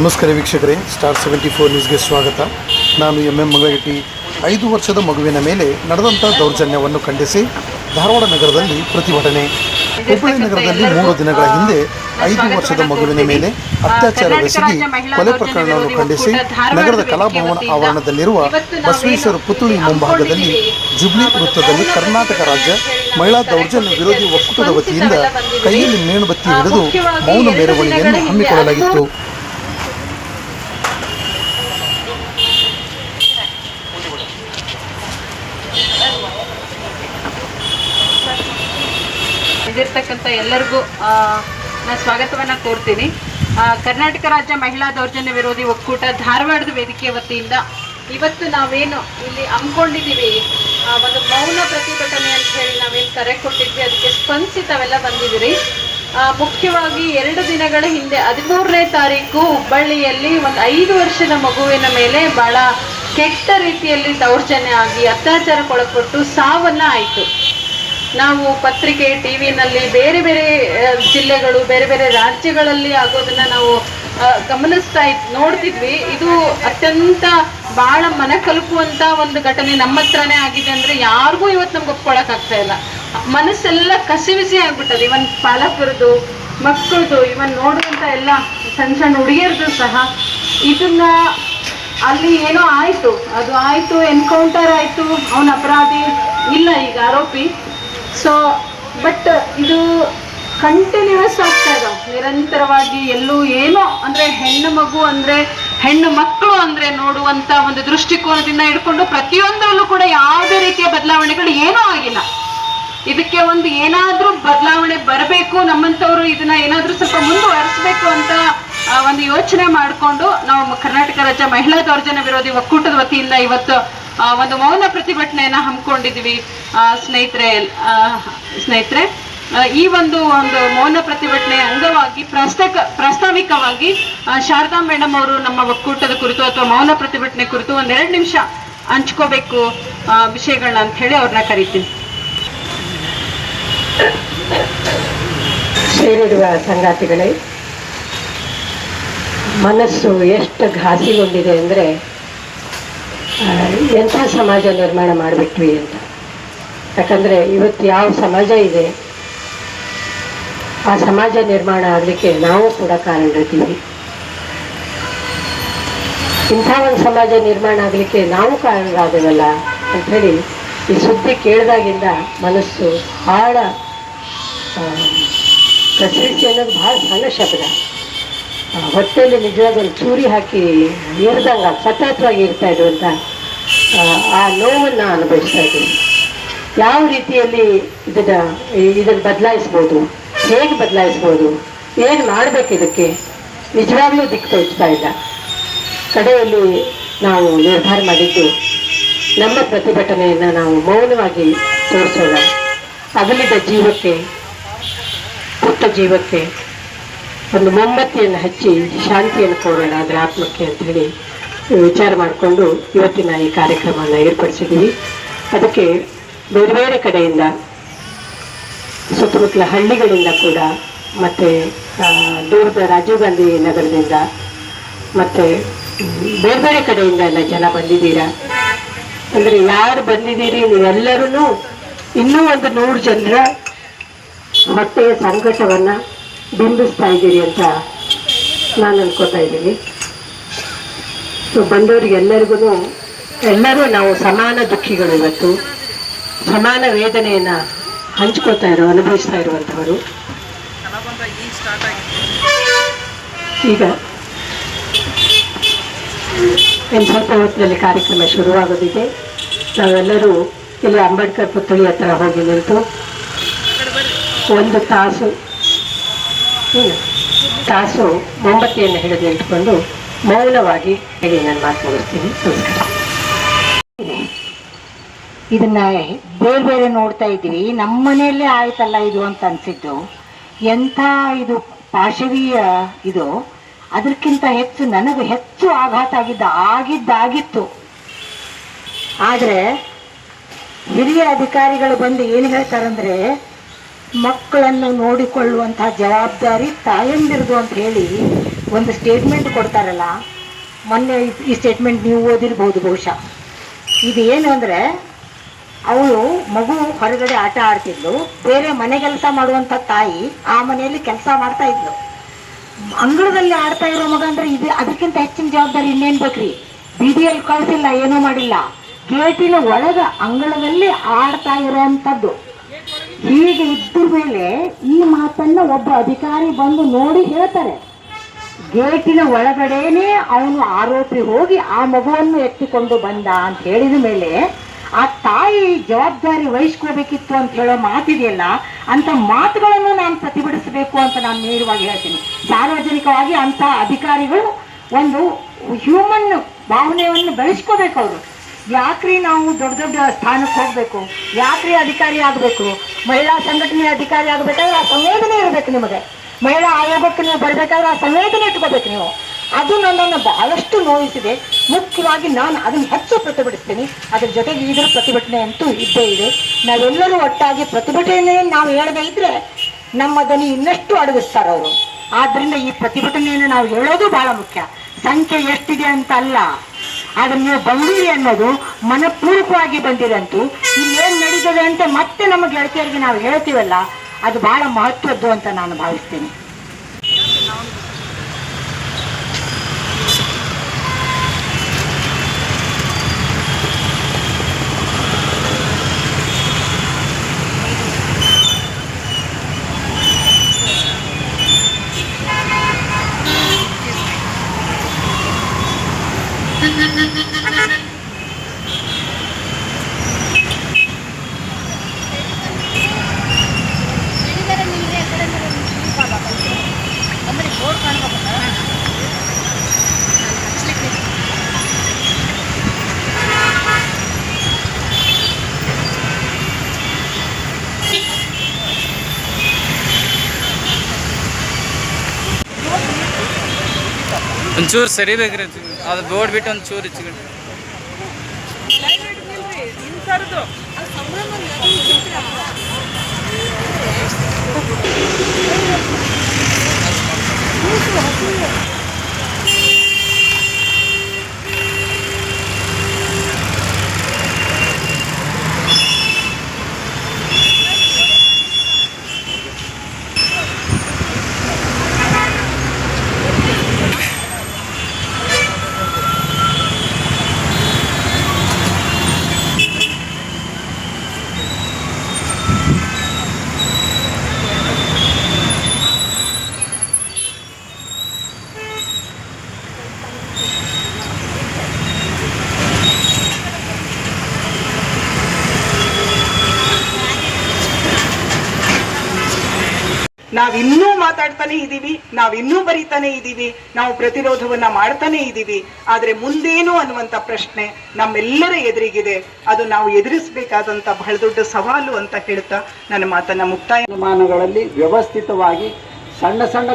ನಮಸ್ಕಾರ ವೀಕ್ಷಕರೇ star seventy four ನ್ಯೂಸ್ಗೆ ಸ್ವಾಗತ. ನಾನು ಎಂ ಎಂ ಮಂಗಳಗಟ್ಟಿ ಐದು ವರ್ಷದ ಮಗುವಿನ ಮೇಲೆ ನಡೆದಂಥ ದೌರ್ಜನ್ಯವನ್ನು ಖಂಡಿಸಿ ಧಾರವಾಡ ನಗರದಲ್ಲಿ ಪ್ರತಿಭಟನೆ. ಹುಬ್ಬಳ್ಳಿ ನಗರದಲ್ಲಿ ಮೂರು ದಿನಗಳ ಹಿಂದೆ ಐದು ವರ್ಷದ ಮಗುವಿನ ಮೇಲೆ ಅತ್ಯಾಚಾರವೆಸಗಿ ಕೊಲೆ ಪ್ರಕರಣವನ್ನು ಖಂಡಿಸಿ ನಗರದ ಕಲಾಭವನ ಆವರಣದಲ್ಲಿರುವ ಬಸವೇಶ್ವರ ಪುತ್ಥಳಿ ಮುಂಭಾಗದಲ್ಲಿ ಜುಬ್ಲಿ ವೃತ್ತದಲ್ಲಿ ಕರ್ನಾಟಕ ರಾಜ್ಯ ಮಹಿಳಾ ದೌರ್ಜನ್ಯ ವಿರೋಧಿ ಒಕ್ಕೂಟದ ವತಿಯಿಂದ ಕೈಯಲ್ಲಿ ಮೇಣಬತ್ತಿ ಹಿಡಿದು ಮೌನ ಮೆರವಣಿಗೆಯನ್ನು ಹಮ್ಮಿಕೊಳ್ಳಲಾಗಿತ್ತು. ಇದಿರ್ತಕ್ಕಂಥ ಎಲ್ಲರಿಗೂ ನಾನು ಸ್ವಾಗತವನ್ನು ಕೋರ್ತೀನಿ. ಕರ್ನಾಟಕ ರಾಜ್ಯ ಮಹಿಳಾ ದೌರ್ಜನ್ಯ ವಿರೋಧಿ ಒಕ್ಕೂಟ ಧಾರವಾಡದ ವೇದಿಕೆ ವತಿಯಿಂದ ಇವತ್ತು ನಾವೇನು ಇಲ್ಲಿ ಹಮ್ಮಿಕೊಂಡಿದ್ದೀವಿ ಒಂದು ಮೌನ ಪ್ರತಿಭಟನೆ ಅಂತ ಹೇಳಿ ನಾವೇನು ಕರೆ ಕೊಟ್ಟಿದ್ವಿ, ಅದಕ್ಕೆ ಸ್ಪಂದಿಸಿ ತಾವೆಲ್ಲ ಬಂದಿದ್ದೀರಿ ಮುಖ್ಯವಾಗಿ ಎರಡು ದಿನಗಳ ಹಿಂದೆ ಹದಿಮೂರನೇ ತಾರೀಕು ಹುಬ್ಬಳ್ಳಿಯಲ್ಲಿ ಒಂದು ಐದು ವರ್ಷದ ಮಗುವಿನ ಮೇಲೆ ಬಹಳ ಕೆಟ್ಟ ರೀತಿಯಲ್ಲಿ ದೌರ್ಜನ್ಯ ಆಗಿ ಅತ್ಯಾಚಾರಕ್ಕೊಳಪಟ್ಟು ಸಾವನ್ನ ಆಯಿತು. ನಾವು ಪತ್ರಿಕೆ ಟಿ ವಿನಲ್ಲಿ ಬೇರೆ ಬೇರೆ ಜಿಲ್ಲೆಗಳು, ಬೇರೆ ಬೇರೆ ರಾಜ್ಯಗಳಲ್ಲಿ ಆಗೋದನ್ನ ನಾವು ಗಮನಿಸ್ತಾ ಇದ್, ನೋಡ್ತಿದ್ವಿ. ಇದು ಅತ್ಯಂತ ಬಹಳ ಮನ ಕಲಕುವಂತ ಒಂದು ಘಟನೆ ನಮ್ಮ ಹತ್ರನೇ ಆಗಿದೆ ಅಂದ್ರೆ ಯಾರಿಗೂ ಇವತ್ತು ನಮ್ಗೆ ಒಪ್ಕೊಳಕ್ ಆಗ್ತಾ ಇಲ್ಲ. ಮನಸ್ಸೆಲ್ಲ ಕಸಿವಿಸಿ ಆಗ್ಬಿಟ್ಟದೆ. ಇವನ್ ಪಾಲಕರದು, ಮಕ್ಕಳದು, ಇವನ್ ನೋಡುವಂತ ಎಲ್ಲ ಸಣ್ಣ ಸಣ್ಣ ಹುಡುಗಿಯರದು ಸಹ ಇದನ್ನ ಅಲ್ಲಿ ಏನೋ ಆಯ್ತು. ಅದು ಆಯ್ತು, ಎನ್ಕೌಂಟರ್ ಆಯ್ತು, ಅವನ ಅಪರಾಧಿ ಇಲ್ಲ ಈಗ, ಆರೋಪಿ. ಸೊ ಬಟ್ ಇದು ಕಂಟಿನ್ಯೂಸ್ ಆಗ್ತಾ ಇದಾವೆ ನಿರಂತರವಾಗಿ ಎಲ್ಲೂ ಏನೋ ಅಂದ್ರೆ ಹೆಣ್ಣು ಮಗು ಅಂದ್ರೆ ಹೆಣ್ಣು ಮಕ್ಕಳು ಅಂದ್ರೆ ನೋಡುವಂತ ಒಂದು ದೃಷ್ಟಿಕೋನದಿಂದ ಹಿಡ್ಕೊಂಡು ಪ್ರತಿಯೊಂದರಲ್ಲೂ ಕೂಡ ಯಾವುದೇ ರೀತಿಯ ಬದಲಾವಣೆಗಳು ಏನೂ ಆಗಿಲ್ಲ. ಇದಕ್ಕೆ ಒಂದು ಏನಾದ್ರೂ ಬದಲಾವಣೆ ಬರಬೇಕು, ನಮ್ಮಂಥವ್ರು ಇದನ್ನ ಏನಾದ್ರೂ ಸ್ವಲ್ಪ ಮುಂದುವರಿಸಬೇಕು ಅಂತ ಒಂದು ಯೋಚನೆ ಮಾಡಿಕೊಂಡು ನಾವು ಕರ್ನಾಟಕ ರಾಜ್ಯ ಮಹಿಳಾ ದೌರ್ಜನ್ಯ ವಿರೋಧಿ ಒಕ್ಕೂಟದ ವತಿಯಿಂದ ಇವತ್ತು ಒಂದು ಮೌನ ಪ್ರತಿಭಟನೆಯನ್ನ ಹಮ್ಮಿಕೊಂಡಿದ್ವಿ ಸ್ನೇಹಿತರೆ ಸ್ನೇಹಿತರೆ. ಈ ಒಂದು ಒಂದು ಮೌನ ಪ್ರತಿಭಟನೆಯ ಅಂಗವಾಗಿ ಪ್ರಸ್ತಕ, ಪ್ರಾಸ್ತಾವಿಕವಾಗಿ ಶಾರದಾ ಮೇಡಮ್ ಅವರು ನಮ್ಮ ಒಕ್ಕೂಟದ ಕುರಿತು ಅಥವಾ ಮೌನ ಪ್ರತಿಭಟನೆ ಕುರಿತು ಒಂದೆರಡು ನಿಮಿಷ ಹಂಚ್ಕೋಬೇಕು ವಿಷಯಗಳನ್ನ ಅಂತ ಹೇಳಿ ಅವ್ರನ್ನ ಕರಿತೀನಿ. ಸೇರಿರುವ ಸಂಗಾತಿಗಳೇ, ಮನಸ್ಸು ಎಷ್ಟು ಘಾಸಿಗೊಂಡಿದೆ ಅಂದರೆ ಎಂಥ ಸಮಾಜ ನಿರ್ಮಾಣ ಮಾಡಿಬಿಟ್ವಿ ಅಂತ. ಯಾಕಂದರೆ ಇವತ್ತು ಯಾವ ಸಮಾಜ ಇದೆ, ಆ ಸಮಾಜ ನಿರ್ಮಾಣ ಆಗಲಿಕ್ಕೆ ನಾವು ಕೂಡ ಕಾರಣರಿದ್ದೀವಿ. ಇಂಥ ಒಂದು ಸಮಾಜ ನಿರ್ಮಾಣ ಆಗಲಿಕ್ಕೆ ನಾವು ಕಾರಣರಾದವಲ್ಲ ಅಂಥೇಳಿ ಈ ಸುದ್ದಿ ಕೇಳಿದಾಗಿಂದ ಮನಸ್ಸು ಭಾಳ ಕಸರಿಸಿ ಅನ್ನೋದು ಭಾಳ ಸಣ್ಣ ಶಬ್ದ. ಹೊಟ್ಟೆಯಲ್ಲಿ ನಿಜವಾಗ ಒಂದು ಚೂರಿ ಹಾಕಿ ಇರ್ದಂಗ ಸತತವಾಗಿ ಇರ್ತಾ ಇರುವಂಥ ಆ, ನೋವನ್ನು ಅನುಭವಿಸ್ತಾ ಇದ್ದೀನಿ. ಯಾವ ರೀತಿಯಲ್ಲಿ ಇದನ್ನ ಇದನ್ನು ಬದಲಾಯಿಸ್ಬೋದು? ಹೇಗೆ ಬದಲಾಯಿಸ್ಬೋದು? ಏನು ಮಾಡಬೇಕು ಇದಕ್ಕೆ? ನಿಜವಾಗ್ಲೂ ದಿಕ್ಕು ತೋಚ್ತಾ ಇಲ್ಲ. ಕಡೆಯಲ್ಲಿ ನಾವು ನಿರ್ಧಾರ ಮಾಡಿದ್ದು ನಮ್ಮ ಪ್ರತಿಭಟನೆಯನ್ನು ನಾವು ಮೌನವಾಗಿ ತೋರಿಸೋಣ. ಅಗಲಿದ ಜೀವಕ್ಕೆ ಪುಟ್ಟ ಜೀವಕ್ಕೆ ಒಂದು ಮೊಂಬತ್ತಿಯನ್ನು ಹಚ್ಚಿ ಶಾಂತಿಯನ್ನು ಕೋರೋಣ ಅದರ ಆತ್ಮಕ್ಕೆ ಅಂತ ಹೇಳಿ ವಿಚಾರ ಮಾಡಿಕೊಂಡು ಇವತ್ತಿನ ಈ ಕಾರ್ಯಕ್ರಮವನ್ನು ಏರ್ಪಡಿಸಿದ್ದೀವಿ. ಅದಕ್ಕೆ ಬೇರೆ ಬೇರೆ ಕಡೆಯಿಂದ ಸುತ್ತಮುತ್ತಲ ಹಳ್ಳಿಗಳಿಂದ ಕೂಡ ಮತ್ತು ದೂರದ ರಾಜೀವ್ ಗಾಂಧಿ ನಗರದಿಂದ ಮತ್ತು ಬೇರೆ ಬೇರೆ ಕಡೆಯಿಂದ ಎಲ್ಲ ಜನ ಬಂದಿದ್ದೀರಾ? ಅಂದರೆ ಯಾರು ಬಂದಿದ್ದೀರಿ? ನೀವೆಲ್ಲರೂ ಇನ್ನೂ ಒಂದು ನೂರು ಜನರ ಮತ್ತೆ ಸಂಕಟವನ್ನು ಬಿಂಬಿಸ್ತಾ ಇದ್ದೀರಿ ಅಂತ ನಾನು ಅನ್ಕೋತಾ ಇದ್ದೀನಿ. ಸೊ ಬಂದವರಿಗೆ ಎಲ್ಲರಿಗೂ ಎಲ್ಲರೂ ನಾವು ಸಮಾನ ದುಃಖಿಗಳು ಇವತ್ತು. ಸಮಾನ ವೇದನೆಯನ್ನು ಹಂಚ್ಕೋತಾ ಇರೋ, ಅನುಭವಿಸ್ತಾ ಇರುವಂಥವರು. ಈಗ ಇನ್ನು ಸ್ವಲ್ಪ ಹೊತ್ತಿನಲ್ಲಿ ಕಾರ್ಯಕ್ರಮ ಶುರುವಾಗೋದಿದೆ. ನಾವೆಲ್ಲರೂ ಇಲ್ಲಿ ಅಂಬೇಡ್ಕರ್ ಪುತ್ಥಳಿ ಹತ್ರ ಹೋಗಿ ನಿಂತು ಒಂದು ತಾಸು ತಾಸು ಮೊಂಬತ್ತಿಯನ್ನು ಹಿಡಿದು ನಿಂತ್ಕೊಂಡು ಮೌನವಾಗಿ ಹೇಳಿ ನಾನು ಮಾತು ಮುಗಿಸ್ತೀನಿ ನಮಸ್ಕಾರ. ಇದನ್ನ ಬೇರೆ ಬೇರೆ ನೋಡ್ತಾ ಇದ್ವಿ ನಮ್ಮ ಮನೆಯಲ್ಲೇ ಆಯ್ತಲ್ಲ ಇದು ಅಂತ ಅನ್ಸಿದ್ದು. ಎಂಥ ಇದು ಪಾಶವೀಯ ಇದು? ಅದಕ್ಕಿಂತ ಹೆಚ್ಚು ನನಗೆ ಹೆಚ್ಚು ಆಘಾತ ಆಗಿದ್ದ ಆಗಿದ್ದಾಗಿತ್ತು. ಆದರೆ ಹಿರಿಯ ಅಧಿಕಾರಿಗಳು ಬಂದು ಏನು ಹೇಳ್ತಾರಂದ್ರೆ, ಮಕ್ಕಳನ್ನು ನೋಡಿಕೊಳ್ಳುವಂತಹ ಜವಾಬ್ದಾರಿ ತಾಯಂದಿರದು ಅಂತ ಹೇಳಿ ಒಂದು ಸ್ಟೇಟ್ಮೆಂಟ್ ಕೊಡ್ತಾರಲ್ಲ, ಮೊನ್ನೆ ಈ- ಸ್ಟೇಟ್ಮೆಂಟ್ ನೀವು ಓದಿರ್ಬೋದು ಬಹುಶಃ. ಇದು ಏನು ಅಂದರೆ, ಅವಳು ಮಗು ಹೊರಗಡೆ ಆಟ ಆಡ್ತಿದ್ಲು, ಬೇರೆ ಮನೆ ಕೆಲಸ ಮಾಡುವಂಥ ತಾಯಿ ಆ ಮನೆಯಲ್ಲಿ ಕೆಲಸ ಮಾಡ್ತಾ ಇದ್ಲು. ಅಂಗಳದಲ್ಲಿ ಆಡ್ತಾ ಇರೋ ಮಗ ಅಂದರೆ ಇದು ಅದಕ್ಕಿಂತ ಹೆಚ್ಚಿನ ಜವಾಬ್ದಾರಿ ಇನ್ನೇನು ಬೇಕ್ರಿ? ಬೀದಿಯಲ್ಲಿ ಕಳಿಸಿಲ್ಲ, ಏನೂ ಮಾಡಿಲ್ಲ. ಗೇಟಿನ ಒಳಗ ಅಂಗಳದಲ್ಲಿ ಆಡ್ತಾ ಇರೋವಂಥದ್ದು ಹೀಗೆ ಇದ್ರ ಮೇಲೆ ಈ ಮಾತನ್ನ ಒಬ್ಬ ಅಧಿಕಾರಿ ಬಂದು ನೋಡಿ ಹೇಳ್ತಾರೆ. ಗೇಟಿನ ಒಳಗಡೆನೆ ಅವನು ಆರೋಪಿ ಹೋಗಿ ಆ ಮಗುವನ್ನು ಎತ್ತಿಕೊಂಡು ಬಂದ ಅಂತ ಹೇಳಿದ ಮೇಲೆ ಆ ತಾಯಿ ಜವಾಬ್ದಾರಿ ವಹಿಸ್ಕೋಬೇಕಿತ್ತು ಅಂತ ಹೇಳೋ ಮಾತಿದೆಯಲ್ಲ, ಅಂತ ಮಾತುಗಳನ್ನು ನಾನು ಪ್ರತಿಭಟಿಸಬೇಕು ಅಂತ ನಾನು ನೇರವಾಗಿ ಹೇಳ್ತೀನಿ. ಸಾರ್ವಜನಿಕವಾಗಿ ಅಂತ ಅಧಿಕಾರಿಗಳು ಒಂದು ಹ್ಯೂಮನ್ ಭಾವನೆಯನ್ನು ಬೆಳೆಸ್ಕೋಬೇಕು ಅವರು. ಯಾಕ್ರಿ ನಾವು ದೊಡ್ಡ ದೊಡ್ಡ ಸ್ಥಾನಕ್ಕೆ ಹೋಗ್ಬೇಕು? ಯಾಕ್ರಿ ಅಧಿಕಾರಿ ಆಗಬೇಕು? ಮಹಿಳಾ ಸಂಘಟನೆ ಅಧಿಕಾರಿ ಆಗಬೇಕಾದ್ರೆ ಆ ಸಂವೇದನೆ ಇರಬೇಕು ನಿಮಗೆ. ಮಹಿಳಾ ಆಯೋಗಕ್ಕೆ ನೀವು ಬರಬೇಕಾದ್ರೆ ಆ ಸಂವೇದನೆ ಇಟ್ಕೋಬೇಕು ನೀವು. ಅದು ನನ್ನನ್ನು ಬಹಳಷ್ಟು ನೋಯಿಸಿದೆ. ಮುಖ್ಯವಾಗಿ ನಾನು ಅದನ್ನು ಹೆಚ್ಚು ಪ್ರತಿಭಟಿಸ್ತೀನಿ. ಅದ್ರ ಜೊತೆಗೆ ಇದರ ಪ್ರತಿಭಟನೆ ಅಂತೂ ಇದ್ದೇ ಇದೆ. ನಾವೆಲ್ಲರೂ ಒಟ್ಟಾಗಿ ಪ್ರತಿಭಟನೆ ನಾವು ಹೇಳದೇ ಇದ್ರೆ ನಮ್ಮ ದನಿ ಇನ್ನಷ್ಟು ಅಡಗಿಸ್ತಾರೆ ಅವರು. ಆದ್ರಿಂದ ಈ ಪ್ರತಿಭಟನೆಯನ್ನು ನಾವು ಹೇಳೋದು ಬಹಳ ಮುಖ್ಯ. ಸಂಖ್ಯೆ ಎಷ್ಟಿದೆ ಅಂತ ಅಲ್ಲ. ಆದ್ರೆ ನೀವು ಬಂದಿರಿ ಅನ್ನೋದು ಮನಪೂರ್ವಕವಾಗಿ ಬಂದಿರಂತೂ ಇಲ್ಲೇನ್ ನಡೀತದೆ ಅಂತ ಮತ್ತೆ ನಮ್ಮ ಗೆಳತಿಯರಿಗೆ ನಾವು ಹೇಳ್ತೀವಲ್ಲ ಅದು ಬಹಳ ಮಹತ್ವದ್ದು ಅಂತ ನಾನು ಭಾವಿಸ್ತೀನಿ. ಒಂಚೂರು ಸರಿ ಬೇಕ್ರಿ ಅದು ಬೋರ್ಡ್ ಬಿಟ್ಟು ಒಂಚೂರು ಹೆಚ್ಚು ನಾವಿನ್ನೂ ಮಾತಾಡ್ತಾನೆ ಇದೀವಿ, ನಾವಿನ್ನೂ ಬರೀತಾನೆ ಇದೀವಿ, ನಾವು ಪ್ರತಿರೋಧವನ್ನ ಮಾಡ್ತಾನೆ ಇದೀವಿ. ಆದ್ರೆ ಮುಂದೇನು ಅನ್ನುವಂತ ಪ್ರಶ್ನೆ ನಮ್ಮೆಲ್ಲರ ಎದುರಿಗಿದೆ. ಅದು ನಾವು ಎದುರಿಸಬೇಕಾದಂತ ಬಹಳ ದೊಡ್ಡ ಸವಾಲು ಅಂತ ಹೇಳ್ತಾ ನನ್ನ ಮಾತನ್ನ ಮುಕ್ತಾಯ. ಅನುಮಾನಗಳಲ್ಲಿ ವ್ಯವಸ್ಥಿತವಾಗಿ ಸಣ್ಣ ಸಣ್ಣ